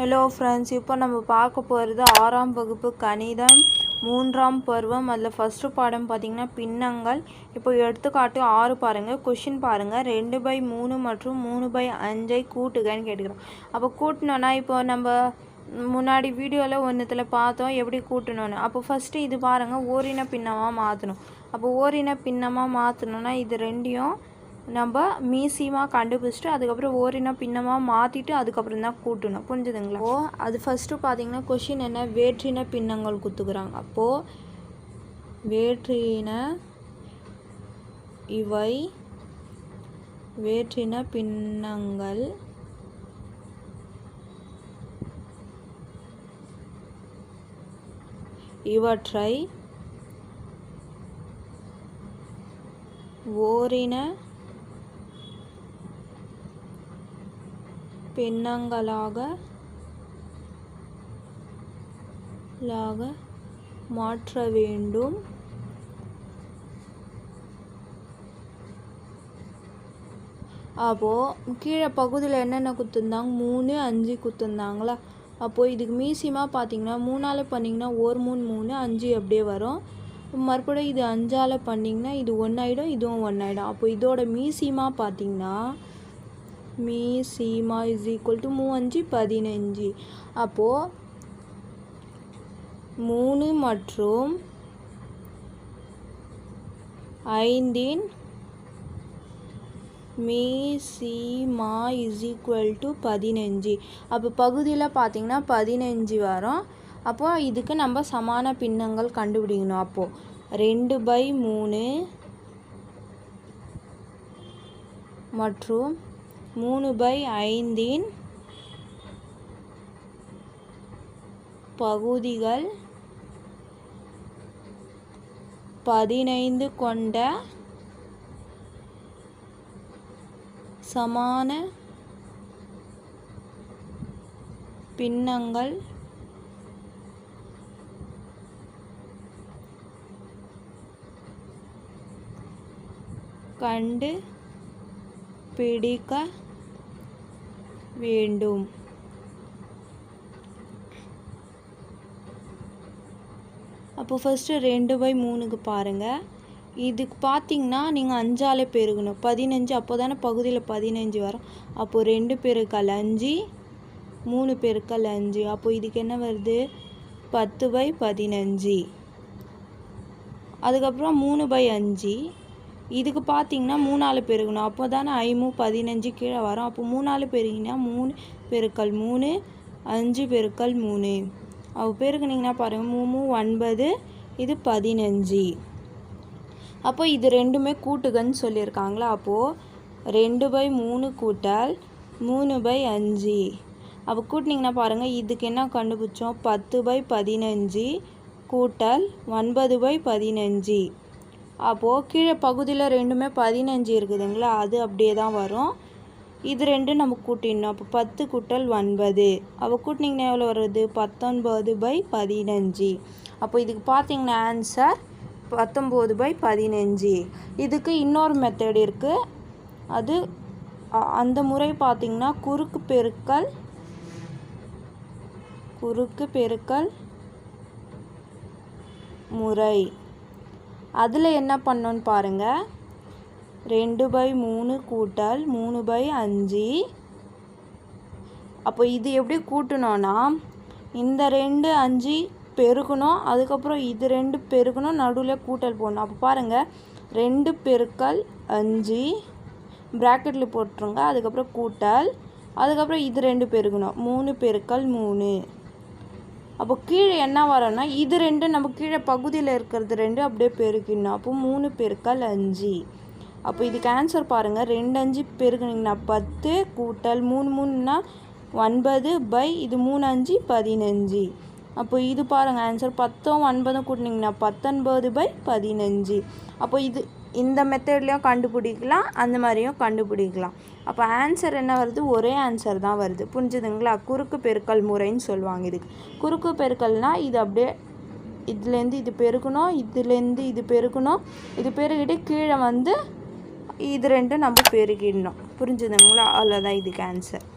Hello friends இப்போ நம்ம பார்க்க போகிறது ஆறாம் வகுப்பு கணிதம் மூன்றாம் பருவம். அதில் ஃபஸ்ட்டு பாடம் பார்த்திங்கன்னா பின்னங்கள். இப்போ எடுத்துக்காட்டு ஆறு பாருங்கள் கொஷின் பாருங்கள் ரெண்டு பை மூணு மற்றும் மூணு பை அஞ்சை கூட்டுகன்னு கேட்டுக்கிறோம். அப்போ கூட்டினோன்னா இப்போ நம்ம முன்னாடி வீடியோவில் ஒன்றுத்தில் பார்த்தோம். எப்படி கூட்டணும்னு அப்போ ஃபஸ்ட்டு இது பாருங்கள் ஓரின பின்னமாக மாற்றணும் அப்போ ஓரின பின்னமாக மாற்றணுன்னா இது ரெண்டையும் நம்ம மீசியமாக கண்டுபிடிச்சிட்டு அதுக்கப்புறம் ஓரின பின்னமாக மாற்றிட்டு அதுக்கப்புறம் தான் கூட்டணும். புரிஞ்சுதுங்களா? ஓ அது ஃபஸ்ட்டு பார்த்தீங்கன்னா கொஷின் என்ன? வேற்றின பின்னங்கள் குத்துக்கிறாங்க அப்போது வேற்றின இவை வேற்றின பின்னங்கள் இவற்றை ஓரின பெண்ணங்களாக லாக மாற்ற வேண்டும். அப்போது கீழே பகுதியில் என்னென்ன குத்துருந்தாங்க மூணு அஞ்சு குத்துருந்தாங்களா அப்போது இதுக்கு மீசியமாக பார்த்தீங்கன்னா மூணால் பண்ணிங்கன்னா ஒரு மூணு மூணு அஞ்சு அப்படியே வரும். மறுபடியும் இது அஞ்சால் பண்ணிங்கன்னா இது ஒன்றாயிடும் இதுவும் ஒன்றாயிடும் அப்போ இதோட மீசியமாக பார்த்தீங்கன்னா மீ சீமா இஸ் ஈக்குவல் டு மூவஞ்சு பதினஞ்சு. அப்போது மூணு மற்றும் ஐந்தின் மீ சீமா இஸ் ஈக்குவல் டு பதினஞ்சு. அப்போ பகுதியில் பார்த்தீங்கன்னா பதினஞ்சு வரும். அப்போது இதுக்கு நம்ம சமான பின்னங்கள் கண்டுபிடிக்கணும். அப்போது ரெண்டு பை மூணு மற்றும் மூணு பை ஐந்தின் பகுதிகள் பதினைந்து கொண்ட சமான பின்னங்கள் கண்டு பிடிக்க வேண்டும் அப்போ ஃபஸ்ட்டு ரெண்டு பை மூணுக்கு பாருங்கள் இதுக்கு பார்த்தீங்கன்னா நீங்கள் அஞ்சாலே பெருகணும் பதினஞ்சு அப்போ தானே பகுதியில் பதினஞ்சு வரும் அப்போது ரெண்டு பெருக்கல் அஞ்சு மூணு பெருக்கல் அஞ்சு அப்போது இதுக்கு என்ன வருது பத்து பை பதினஞ்சு அதுக்கப்புறம் மூணு பை அஞ்சு இதுக்கு பார்த்தீங்கன்னா மூணால் பெருகணும் அப்போ தானே ஐமு பதினஞ்சு கீழே வரும். அப்போ மூணால் பெருகினா மூணு பெருக்கல் மூணு அஞ்சு பெருக்கல் மூணு. அப்போ பெருக்குனிங்கன்னா பாருங்கள் மூணு ஒன்பது இது பதினஞ்சு. அப்போ இது ரெண்டுமே கூட்டுகன்னு சொல்லியிருக்காங்களா? அப்போது ரெண்டு பை மூணு கூட்டல் மூணு பை அஞ்சு. அப்போ கூட்டினீங்கன்னா பாருங்கள் இதுக்கு என்ன கண்டுபிடிச்சோம்? பத்து பை பதினஞ்சு கூட்டல் ஒன்பது பை பதினஞ்சு. அப்போது கீழே பகுதியில் ரெண்டுமே பதினஞ்சு இருக்குதுங்களா? அது அப்படியே தான் வரும். இது ரெண்டும் நம்ம கூட்டிடணும். அப்போ பத்து கூட்டல் ஒன்பது. அப்போ கூட்டினீங்கன்னா எவ்வளோ வருது? பத்தொன்பது பை பதினஞ்சு. அப்போ இதுக்கு பார்த்தீங்கன்னா ஆன்சர் பத்தொம்போது பை பதினஞ்சு. இதுக்கு இன்னொரு மெத்தட் இருக்குது அது அந்த முறை பார்த்திங்கன்னா குறுக்கு பெருக்கல் குறுக்கு பெருக்கல் முறை. அதில் என்ன பண்ணோன்னு பாருங்கள் ரெண்டு பை மூணு கூட்டல் மூணு பை அஞ்சு. அப்போ இது எப்படி கூட்டணும்னா இந்த ரெண்டு அஞ்சு பெருக்கணும் அதுக்கப்புறம் இது ரெண்டு பெருக்கணும் நடுவில் கூட்டல் போடணும். அப்போ பாருங்கள் ரெண்டு பெருக்கல் அஞ்சு ப்ராக்கெட்டில் போட்டுருங்க அதுக்கப்புறம் கூட்டல் அதுக்கப்புறம் இது ரெண்டு பெருக்கணும் மூணு பெருக்கல் மூணு. அப்போ கீழே என்ன வரோன்னா இது ரெண்டு நம்ம கீழே பகுதியில் இருக்கிறது ரெண்டு அப்படியே பெருக்கிடணும் அப்போ மூணு பெருக்கல் அஞ்சு. அப்போ இதுக்கு ஆன்சர் பாருங்கள் ரெண்டு அஞ்சு பெருக்குனிங்கன்னா பத்து கூட்டல் மூணு மூணுன்னா ஒன்பது பை இது மூணு அஞ்சு பதினஞ்சு. அப்போ இது பாருங்கள் ஆன்சர் பத்தும் ஒன்பதும் கூட்டினிங்கன்னா பத்தொன்பது பை பதினஞ்சு. அப்போ இது இந்த மெத்தட்லேயும் கண்டுபிடிக்கலாம் அந்த மாதிரியும் கண்டுபிடிக்கலாம். அப்போ ஆன்சர் என்ன வருது? ஒரே ஆன்சர் தான் வருது. புரிஞ்சுதுங்களா? குறுக்கு பெருக்கல் முறைன்னு சொல்லுவாங்க இதுக்கு. குறுக்கு பெருக்கல்னால் இது அப்படியே இதுலேருந்து இது பெருக்கணும் இதுலேருந்து இது பெருக்கணும். இது பெருகிட்டு கீழே வந்து இது ரெண்டும் நம்ம பெருகிடணும். புரிஞ்சுதுங்களா? அவ்வளோதான் இதுக்கு ஆன்சர்